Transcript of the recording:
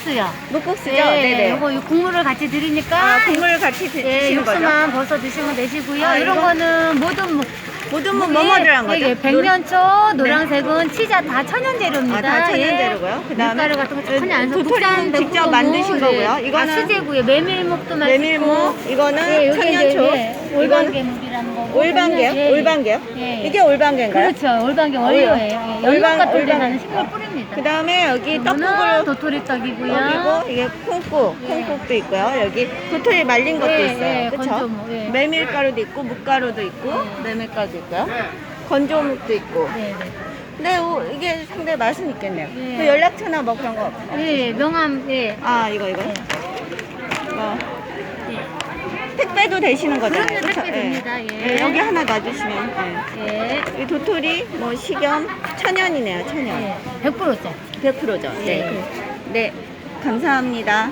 묵국수요. 묵국수죠? 예, 네네. 요거 요 국물을 같이 드리니까 아, 국물을 같이 드, 예, 드시는 거죠? 육수만 벗어 드시면 되시고요. 아, 이런 이거? 거는 모든 묵 모든 뭐 뭐뭐 들어간 거죠? 예, 백년초, 노란색은 치자 다 천연 재료입니다. 아, 다 천연 예. 재료고요. 그다음에 밀가루 같은 거 전혀 안 써서 도토리는 직접 만드신 예. 거고요. 아, 이거는 수제고요. 메밀묵도 맛있고. 메밀묵, 이거는 예, 요게 이제, 예, 이거는 올방개묵이라는 거고. 올방개요? 예, 예. 올방개요? 예. 이게 올방개인가요? 그렇죠. 올방개 어, 원료예요. 예. 예. 올방- 연못 같은 데 올방- 나는 식물 뿌립니다. 그 다음에 여기 이거는 떡국으로 도토리 떡이고요. 여기고 이게 콩국, 예. 콩국도 있고요. 여기 도토리 말린 것도 예, 있어요. 예, 그렇죠? 건조무, 예. 메밀가루도 있고 묵가루도 있고 메밀가루도 있고요. 건조묵도 있고. 네, 네. 근데 오, 이게 상당히 맛은 있겠네요. 예. 그 연락처나 뭐 그런 거 없어요? 예, 명함, 예. 아 이거 이거. 예. 어, 예. 택배도 되시는 거잖아요. 그럼요, 그쵸? 택배 됩니다. 예. 예, 여기 하나 놔주시면. 예. 예. 이 도토리 뭐 식염 천연이네요. 천연. 예. 100%죠. 100%죠. 네. 예. 네. 감사합니다.